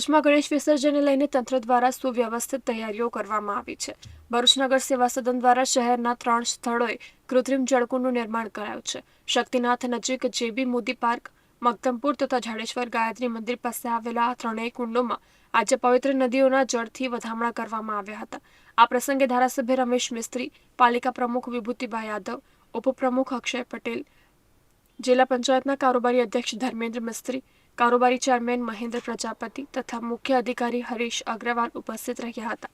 ભરૂચમાં ગણેશ વિસર્જનને લઈને તંત્ર દ્વારા સુવ્યવસ્થિત તૈયારીઓ કરવામાં આવી છે ભરૂચ નગર સેવા સદન દ્વારા શહેરના ત્રણ સ્થળોએ કૃત્રિમ જળકુંડનું નિર્માણ કરાયું છે શક્તિનાથ નજીક જેબી મોદી પાર્ક મગદમપુર તથા જાડેશ્વર ગાયત્રી મંદિર પાસે આવેલા ત્રણેય કુંડોમાં આજે પવિત્ર નદીઓના જળથી વધામણા કરવામાં આવ્યા હતા આ પ્રસંગે ધારાસભ્ય રમેશ મિસ્ત્રી પાલિકા પ્રમુખ વિભૂતિભાઈ યાદવ ઉપપ્રમુખ અક્ષય પટેલ જિલ્લા પંચાયતના કારોબારી અધ્યક્ષ ધર્મેન્દ્ર મિસ્ત્રી કારોબારી ચેરમેન મહેન્દ્ર પ્રજાપતિ તથા મુખ્ય અધિકારી હરીશ અગ્રવાલ ઉપસ્થિત રહ્યા હતા.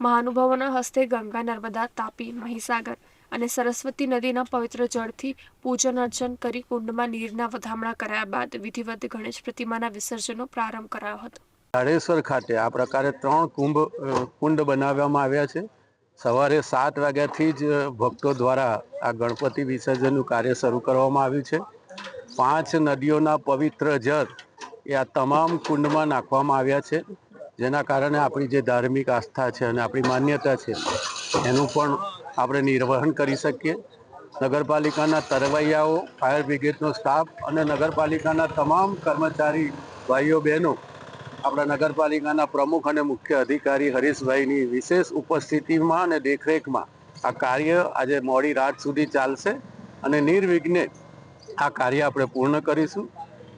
મહાનુભાવોના હસ્તે ગંગા, નર્મદા, તાપી, મહીસાગર અને સરસ્વતી નદીના પવિત્ર જળથી પૂજન અર્ચન કરી કુંડમાં નીરના વધામણા કરાયા બાદ વિધિવત ગણેશ પ્રતિમાના વિસર્જનનો પ્રારંભ કરાયો હતો. જાડેશ્વર ખાતે આ પ્રકારે ત્રણ કુંભ કુંડ બનાવવામાં આવ્યા છે. સવારે સાત વાગ્યાથી જ ભક્તો દ્વારા આ ગણપતિ વિસર્જનનું કાર્ય શરૂ કરવામાં આવ્યું છે. પાંચ નદીઓના પવિત્ર જળ એ આ તમામ કુંડમાં નાખવામાં આવ્યા છે. જેના કારણે આપણી જે ધાર્મિક આસ્થા છે અને આપણી માન્યતા છે, એનું પણ આપણે નિર્વહન કરી શકીએ. નગરપાલિકાના તરવૈયાઓ, ફાયર બ્રિગેડનો સ્ટાફ અને નગરપાલિકાના તમામ કર્મચારી ભાઈઓ, બહેનો, આપણા નગરપાલિકાના પ્રમુખ અને મુખ્ય અધિકારી હરીશભાઈની વિશેષ ઉપસ્થિતિમાં અને દેખરેખમાં આ કાર્ય આજે મોડી રાત સુધી ચાલશે અને નિર્વિઘ્ને આ કાર્ય આપણે પૂર્ણ કરીશું.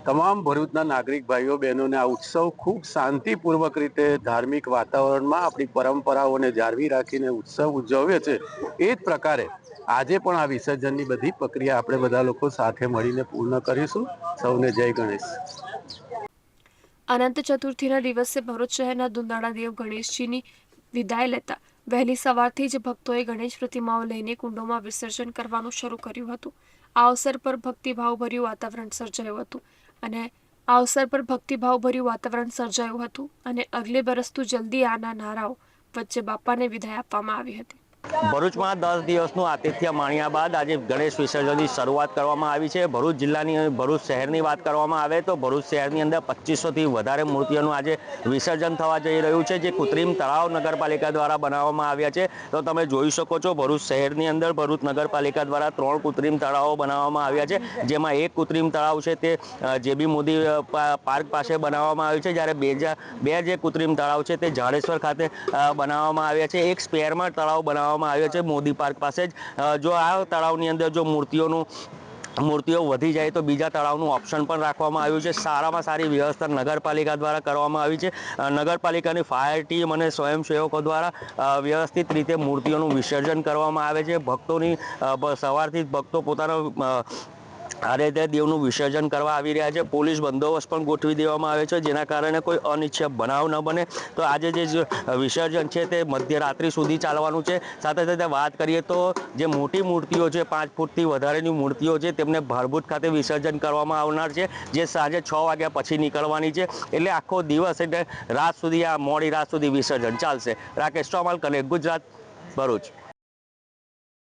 તમામ ભરૂચના નાગરિક ભાઈઓ, બહેનોને આ ઉત્સવ ખૂબ શાંતિપૂર્વક રીતે ધાર્મિક વાતાવરણમાં આપણી પરંપરાઓને જાળવી રાખીને ઉત્સવ ઉજવ્યો છે. એ જ પ્રકારે આજે પણ આ વિસર્જનની બધી પ્રક્રિયા આપણે બધા લોકો સાથે મળીને પૂર્ણ કરીશું. સૌને જય ગણેશ. અનંત ચતુર્થીના દિવસે ભરૂચ શહેરના દુંદાળા દેવ ગણેશજીની વિદાય લેતા વહેલી સવારથી જ ભક્તોએ ગણેશ પ્રતિમાઓ લઈને કુંડોમાં વિસર્જન કરવાનું શરૂ કર્યું હતું. આ અવસર પર ભક્તિભાવભર્યું વાતાવરણ સર્જાયું હતું. અને આ અવસર પર ભક્તિભાવભર્યું વાતાવરણ સર્જાયું હતું અને અગલે બરસતું જલ્દી આના નારાઓ વચ્ચે બાપાને વિદાય આપવામાં આવી હતી. ભરૂચમાં દસ દિવસનું આતિથ્ય માણ્યા બાદ આજે ગણેશ વિસર્જનની શરૂઆત કરવામાં આવી છે. ભરૂચ જિલ્લાની ભરૂચ શહેરની વાત કરવામાં આવે તો ભરૂચ શહેરની અંદર પચીસોથી વધારે મૂર્તિઓનું આજે વિસર્જન થવા જઈ રહ્યું છે, જે કૃત્રિમ તળાવ નગરપાલિકા દ્વારા બનાવવામાં આવ્યા છે. તો તમે જોઈ શકો છો ભરૂચ શહેરની અંદર ભરૂચ નગરપાલિકા દ્વારા ત્રણ કૃત્રિમ તળાવો બનાવવામાં આવ્યા છે. જેમાં એક કૃત્રિમ તળાવ છે તે જેબી મોદી પાર્ક પાસે બનાવવામાં આવ્યું છે. જ્યારે બે બે જે કૃત્રિમ તળાવ છે તે જાડેશ્વર ખાતે બનાવવામાં આવ્યા છે. એક સ્પેરમાં તળાવ બનાવવામાં આવ્યો છે મોદી પાર્ક પાસે જ. જો આ તળાવની અંદર જો મૂર્તિઓનું મૂર્તિઓ વધી જાય તો બીજા તળાવનું ઓપ્શન પણ રાખવામાં આવ્યું છે. સારામાં સારી વ્યવસ્થા નગરપાલિકા દ્વારા કરવામાં આવી છે. નગરપાલિકાની ફાયર ટીમ અને સ્વયંસેવકો દ્વારા વ્યવસ્થિત રીતે મૂર્તિઓનું વિસર્જન કરવામાં આવે છે. ભક્તોની સવારથી જ ભક્તો પોતાનો આ રીતે દેવનું વિસર્જન કરવા આવી રહ્યા છે. પોલીસ બંદોબસ્ત પણ ગોઠવી દેવામાં આવે છે, જેના કારણે કોઈ અનિચ્છા બનાવ ન બને. તો આજે જે વિસર્જન છે તે મધ્યરાત્રિ સુધી ચાલવાનું છે. સાથે સાથે વાત કરીએ તો જે મોટી મૂર્તિઓ છે, પાંચ ફૂટથી વધારેની મૂર્તિઓ છે, તેમને ભારભૂત ખાતે વિસર્જન કરવામાં આવનાર છે, જે સાંજે છ વાગ્યા પછી નીકળવાની છે. એટલે આખો દિવસ એટલે રાત સુધી આ મોડી રાત સુધી વિસર્જન ચાલશે. રાકેશ ચોમાલ કનેક્ટ ગુજરાત, ભરૂચ.